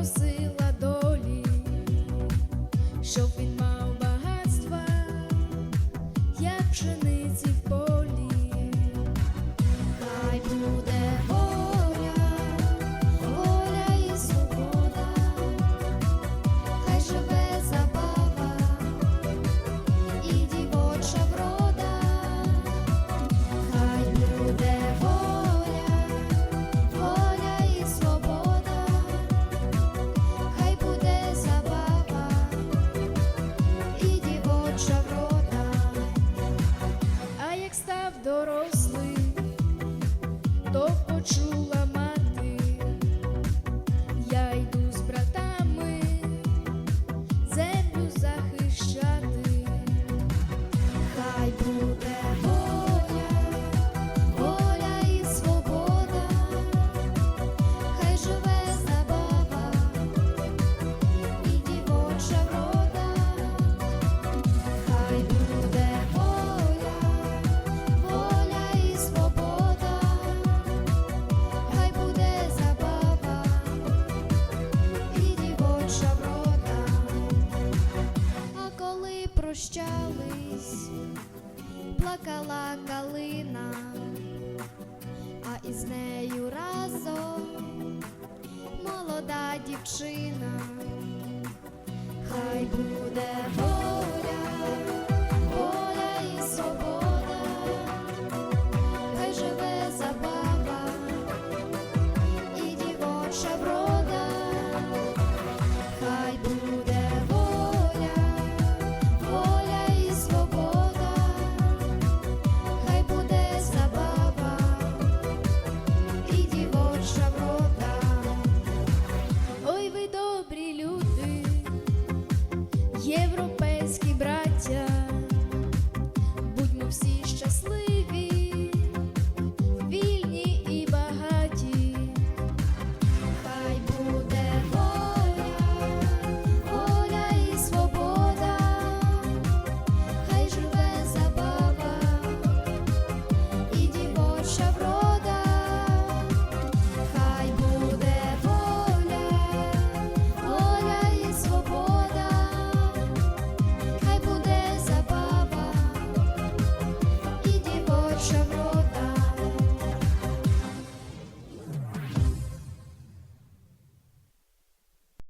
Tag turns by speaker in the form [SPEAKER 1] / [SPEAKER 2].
[SPEAKER 1] просила долі, щоб він мав багатства, як пшени. прощались, плакала калина, а із нею разом молода дівчина, хай буде.